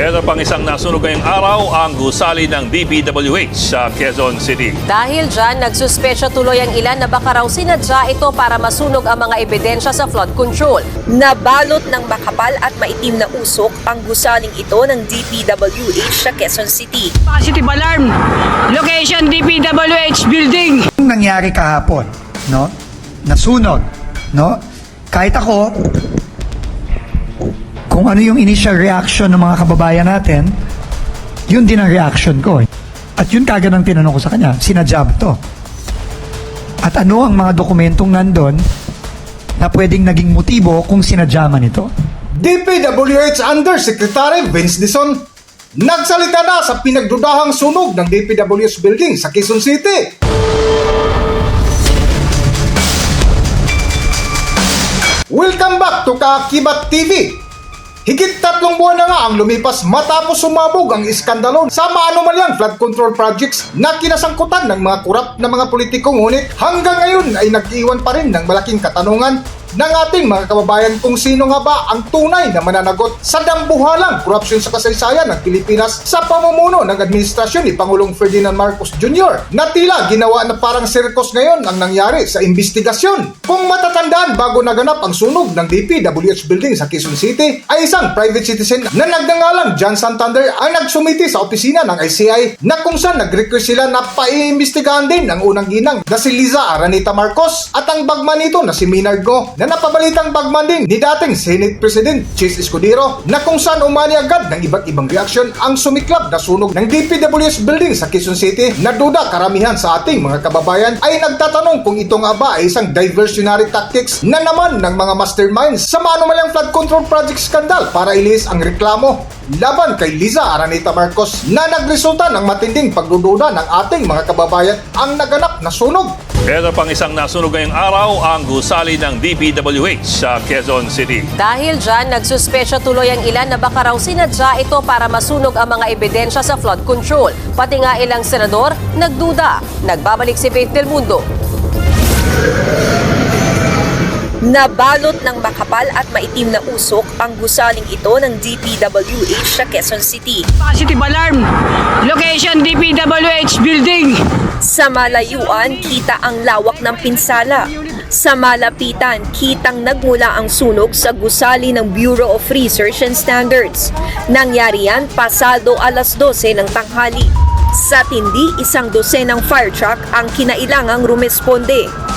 Ito pang isang nasunog ngayong araw ang gusali ng DPWH sa Quezon City. Dahil dyan, nagsuspesya tuloy ang ilan na baka raw sinadya ito para masunog ang mga ebidensya sa flood control. Nabalot ng makapal at maitim na usok ang gusaling ito ng DPWH sa Quezon City. Positive alarm. Location DPWH building. Yung nangyari kahapon, no? Nasunog, no? Kahit ako, kung ano yung initial reaction ng mga kababayan natin, yun din ang reaction ko. At yun kagad ang tinanong ko sa kanya, sinadya ba to? At ano ang mga dokumentong nandun na pwedeng naging motibo kung sinadya man ito? DPWH Undersecretary Vince Dison nagsalita na sa pinagdudahang sunog ng DPWH building sa Quezon City. Welcome back to Kaakibat TV. Higit tatlong buwan na nga ang lumipas matapos sumabog ang iskandalo sa maanumalyang flood control projects na kinasangkutan ng mga kurap na mga politiko. Ngunit hanggang ngayon ay nag-iwan pa rin ng malaking katanungan ng ating mga kababayan kung sino nga ba ang tunay na mananagot sa dambuhalang korupsyon sa kasaysayan ng Pilipinas sa pamumuno ng administrasyon ni Pangulong Ferdinand Marcos Jr. na tila ginawa na parang sirkos ngayon ang nangyari sa investigasyon. Kung matatandaan bago naganap ang sunog ng DPWH building sa Quezon City ay isang private citizen na nagngangalang John Santander ang nagsumiti sa opisina ng ICI na kung saan nag-request sila na paiimbestigahan din ang unang ginang na si Liza Aranita Marcos at ang bagman nito na si Minard Go na napabalitang bagman din ni dating Senate President Chis Escudero na kung saan umani agad ng iba't ibang reaksyon ang sumiklab na sunog ng DPWH building sa Quezon City na duda karamihan sa ating mga kababayan ay nagtatanong kung ito nga ay isang diversionary tactics na naman ng mga masterminds sa maanumalyang flood control project scandal para ilis ang reklamo laban kay Liza Aranita Marcos na nagresulta ng matinding pagdududa ng ating mga kababayan ang naganap na sunog. Ito pang isang nasunog ngayong araw ang gusali ng DPWH sa Quezon City. Dahil dyan, nagsuspesya tuloy ang ilan na baka raw sinadya ito para masunog ang mga ebidensya sa flood control. Pati nga ilang senador, nagduda. Nagbabalik si Faith Del Mundo. Nabalot ng makapal at maitim na usok ang gusaling ito ng DPWH sa Quezon City. Positive alarm. Location DPWH building. Sa malayuan, kita ang lawak ng pinsala. Sa malapitan, kitang nagmula ang sunog sa gusali ng Bureau of Research and Standards. Nangyari yan pasado alas 12 ng tanghali. Sa tindi, isang dosenang fire truck ang kinailangang rumesponde.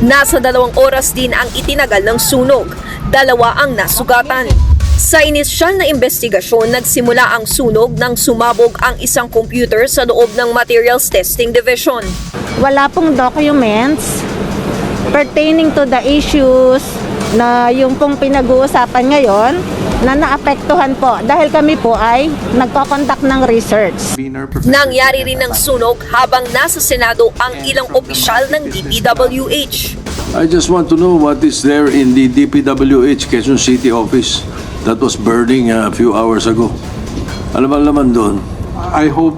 Nasa dalawang oras din ang itinagal ng sunog. Dalawa ang nasugatan. Sa inisyal na investigasyon, nagsimula ang sunog nang sumabog ang isang computer sa loob ng Materials Testing Division. wala pong documents pertaining to the issues na yung pong pinag-uusapan ngayon na naapektuhan po dahil kami po ay nagko-conduct ng research. Nangyari rin ang sunog habang nasa Senado ang ilang opisyal ng DPWH. I just want to know what is there in the DPWH Quezon City office that was burning a few hours ago. Ano ba laman doon? I hope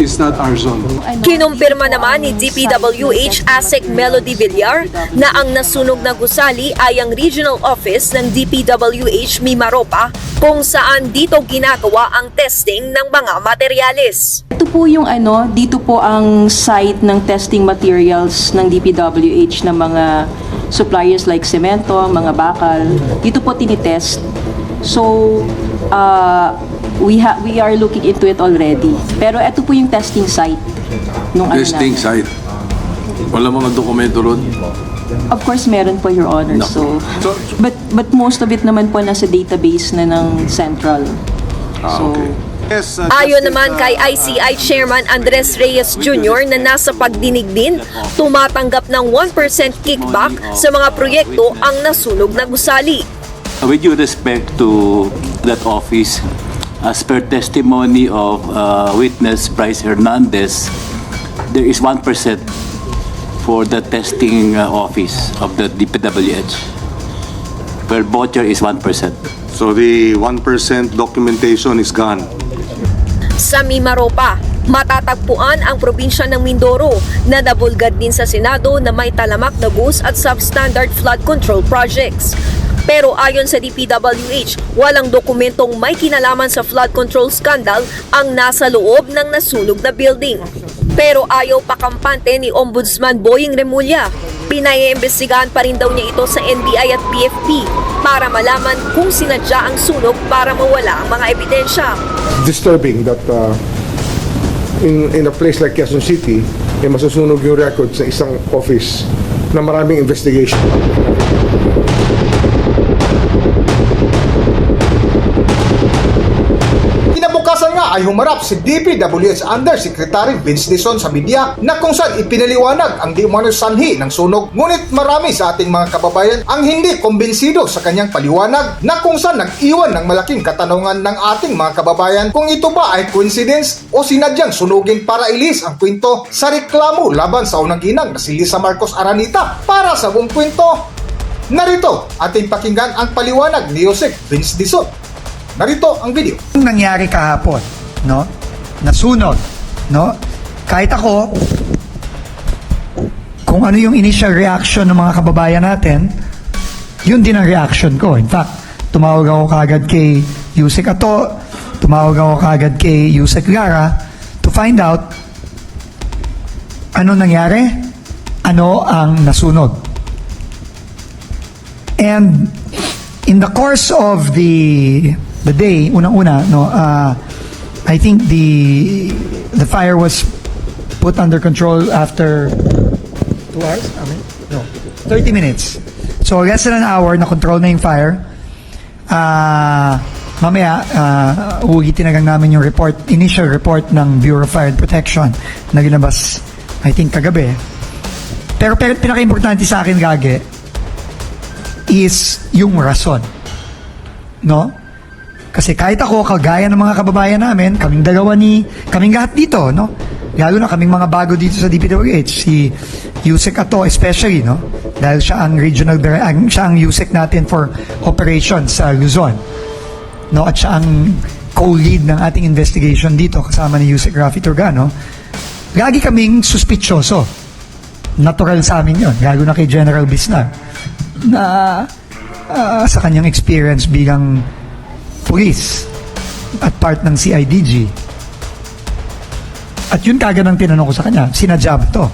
is not our zone. Kinumpirma naman ni DPWH ASEC Melody Villar na ang nasunog na gusali ay ang regional office ng DPWH Mimaropa kung saan dito ginagawa ang testing ng mga materyales. Ito po yung ano, dito po ang site ng testing materials ng DPWH ng mga suppliers like semento, mga bakal. Dito po tinitest. So, uh, we ha we are looking into it already. Pero ito po yung testing site nung ano Testing namin. site. Wala mga dokumento ron? Of course, meron po, Your Honor. No. So, but but most of it naman po nasa database na ng central. Ah, So, okay. Yes, uh, Ayon naman uh, kay ICI Chairman Andres Reyes Jr. na nasa pagdinig din, tumatanggap ng 1% kickback sa mga proyekto ang nasunog na gusali. With due respect to that office, as per testimony of uh, witness Bryce Hernandez, there is 1% for the testing uh, office of the DPWH. Per voucher is 1%. So the 1% documentation is gone. Sa Mimaropa, matatagpuan ang probinsya ng Mindoro na nabulgad din sa Senado na may talamak na bus at substandard flood control projects. Pero ayon sa DPWH, walang dokumentong may kinalaman sa flood control scandal ang nasa loob ng nasunog na building. Pero ayaw pakampante ni Ombudsman Boying Remulla. Pinaiimbestigahan pa rin daw niya ito sa NBI at PFP para malaman kung sinadya ang sunog para mawala ang mga ebidensya. disturbing that uh, in in a place like Quezon City, eh, masusunog yung records sa isang office na maraming investigation. Nga ay humarap si DPWH Undersecretary Vince Dizon sa media na kung saan ipinaliwanag ang di umano sanhi ng sunog. Ngunit marami sa ating mga kababayan ang hindi kumbinsido sa kanyang paliwanag na kung saan nag-iwan ng malaking katanungan ng ating mga kababayan kung ito ba ay coincidence o sinadyang sunugin para ilis ang kwento sa reklamo laban sa unang ginang na si Lisa Marcos Aranita para sa buong kwento. Narito ating pakinggan ang paliwanag ni Yosek Vince Dizon. Narito ang video. Yung nangyari kahapon, no? Nasunog, no? Kahit ako, kung ano yung initial reaction ng mga kababayan natin, yun din ang reaction ko. In fact, tumawag ako kagad kay Yusek Ato, tumawag ako kagad kay Yusek Lara to find out ano nangyari, ano ang nasunog. And in the course of the the day, unang-una, no, uh, I think the the fire was put under control after two hours. I mean, no, 30 minutes. So less than an hour na control na yung fire. Ah, mamaya, uh, uulitin na namin yung report, initial report ng Bureau of Fire Protection na ginabas, I think, kagabi. Pero, pero pinaka-importante sa akin, Gage, is yung rason. No? Kasi kahit ako, kagaya ng mga kababayan namin, kaming dalawa ni, kaming lahat dito, no? Lalo na kaming mga bago dito sa DPWH, si Yusek Ato especially, no? Dahil siya ang regional, ang, siya ang Yusek natin for operations sa Luzon. No? At siya ang co-lead ng ating investigation dito kasama ni Yusek Rafi Turgano. Lagi kaming suspitsyoso. Natural sa amin yun, lalo na kay General Bisnar na ah, sa kanyang experience bilang police at part ng CIDG. At yun kagad ang tinanong ko sa kanya, sinadya ba to?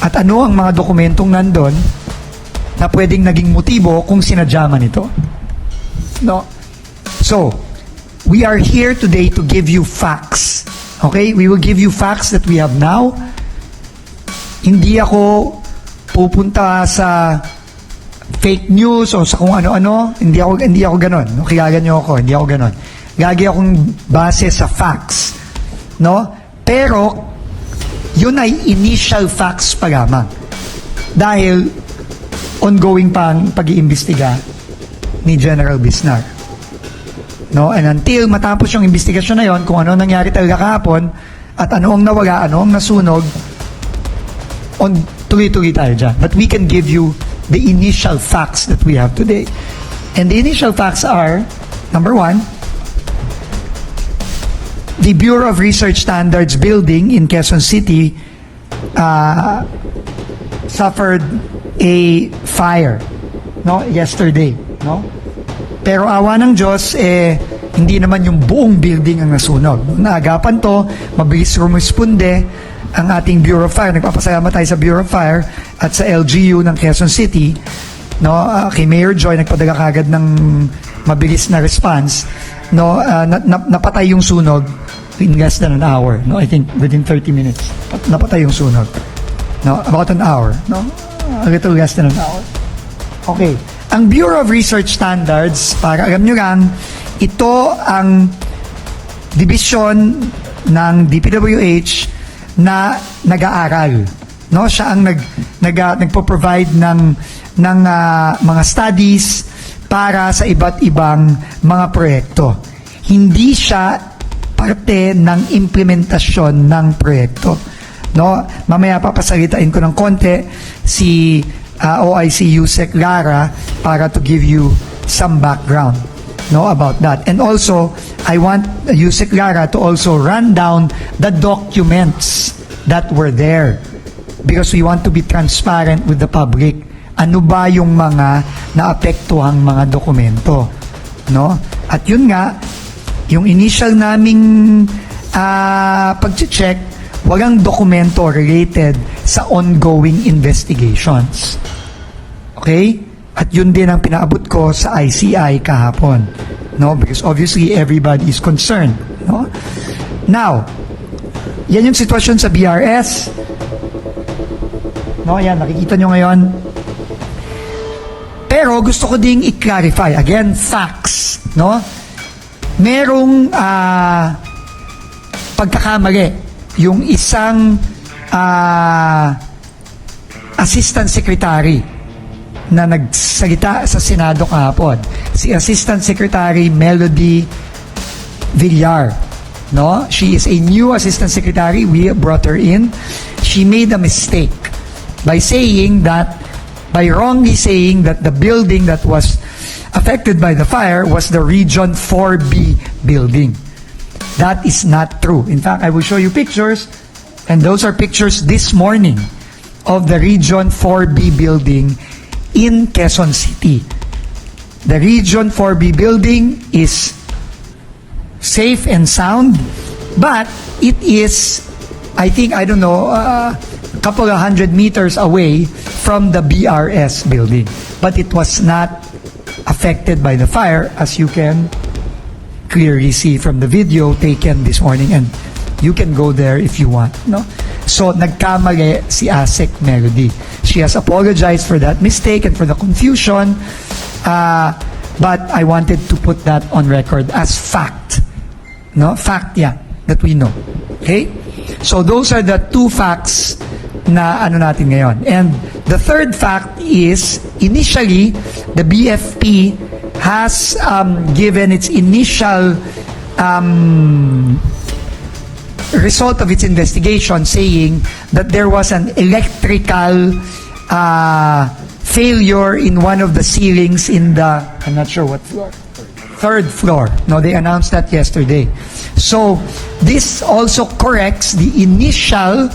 At ano ang mga dokumentong nandun na pwedeng naging motibo kung sinadya man ito? No? So, we are here today to give you facts. Okay? We will give you facts that we have now. Hindi ako pupunta sa fake news o sa kung ano-ano, hindi ako hindi ako ganon. No? Kilala niyo ako, hindi ako ganon. Lagi akong base sa facts. No? Pero yun ay initial facts pa lamang. Dahil ongoing pa ang pag-iimbestiga ni General Bisnar. No? And until matapos yung investigasyon na yon, kung ano nangyari talaga kahapon, at ano ang nawala, ano ang nasunog, on tuloy-tuloy tayo dyan. But we can give you the initial facts that we have today. And the initial facts are, number one, the Bureau of Research Standards building in Quezon City uh, suffered a fire no yesterday no pero awa ng Diyos eh hindi naman yung buong building ang nasunog naagapan to mabilis rumisponde ang ating Bureau of Fire. Nagpapasalamat tayo sa Bureau of Fire at sa LGU ng Quezon City no? Ah, kay Mayor Joy nagpadala kagad ng mabilis na response no? Ah, na- na- napatay yung sunog in less than an hour no? I think within 30 minutes. Napatay yung sunog no? About an hour no? A little less than an hour. Okay. Ang Bureau of Research Standards para alam nyo lang ito ang division ng DPWH na nag-aaral. No? Siya ang nag nag uh, nagpo-provide ng ng ah, mga studies para sa iba't ibang mga proyekto. Hindi siya parte ng implementasyon ng proyekto. No? Mamaya papasalitain ko ng konti si ah, OIC Yusek Lara para to give you some background no about that. And also I want Yusek Lara to also run down the documents that were there because we want to be transparent with the public ano ba yung mga naapektuhang mga dokumento. No? At yun nga, yung initial naming ah pag-check, walang dokumento related sa ongoing investigations. Okay? At yun din ang pinaabot ko sa ICI kahapon. No? Because obviously everybody is concerned. No? Now, yan yung sitwasyon sa BRS. No, yan, nakikita nyo ngayon. Pero gusto ko ding i-clarify. Again, facts. No? Merong ah, pagkakamali. Yung isang ah, assistant secretary na nagsalita sa Senado kahapon. Si Assistant Secretary Melody Villar. No? She is a new Assistant Secretary. We brought her in. She made a mistake by saying that, by wrongly saying that the building that was affected by the fire was the Region 4B building. That is not true. In fact, I will show you pictures, and those are pictures this morning of the Region 4B building in Quezon City. The Region 4B building is safe and sound, but it is, I think, I don't know, uh, a couple of hundred meters away from the BRS building. But it was not affected by the fire, as you can clearly see from the video taken this morning and you can go there if you want no? So nagkamali si Asek Melody. She has apologized for that mistake and for the confusion uh, but I wanted to put that on record as fact no? Fact yeah that we know okay? So those are the two facts na ano natin ngayon. And the third fact is initially the BFP has um, given its initial um, result of its investigation saying that there was an electrical uh, failure in one of the ceilings in the I'm not sure what floor. Third floor. No they announced that yesterday. So this also corrects the initial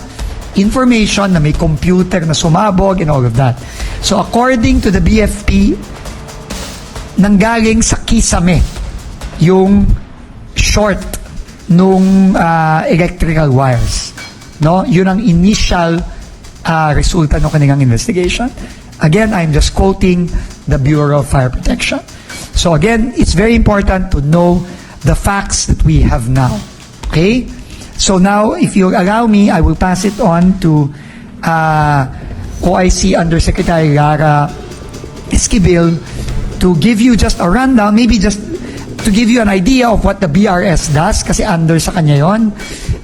information na may computer na sumabog and all of that. So according to the BFP nanggaling sa kisame yung short nung ah, electrical wires. No? Yun ang initial ah, resulta ng kanilang investigation. Again, I'm just quoting the Bureau of Fire Protection. So again, it's very important to know the facts that we have now. Okay? So now, if you allow me, I will pass it on to uh, OIC Undersecretary Lara Esquivel to give you just a rundown, maybe just to give you an idea of what the BRS does, kasi under sa kanya yon,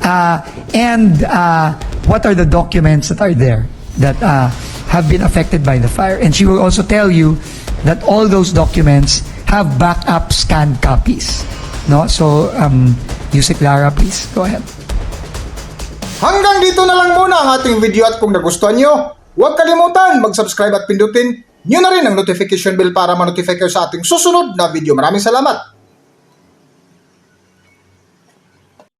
uh, and uh, what are the documents that are there that uh, have been affected by the fire. And she will also tell you that all those documents have backup scanned copies. No? So, um, Yusek Lara, please, go ahead. Hanggang dito na lang muna ang ating video at kung nagustuhan nyo, huwag kalimutan mag-subscribe at pindutin nyo na rin ang notification bell para ma-notify kayo sa ating susunod na video. Maraming salamat!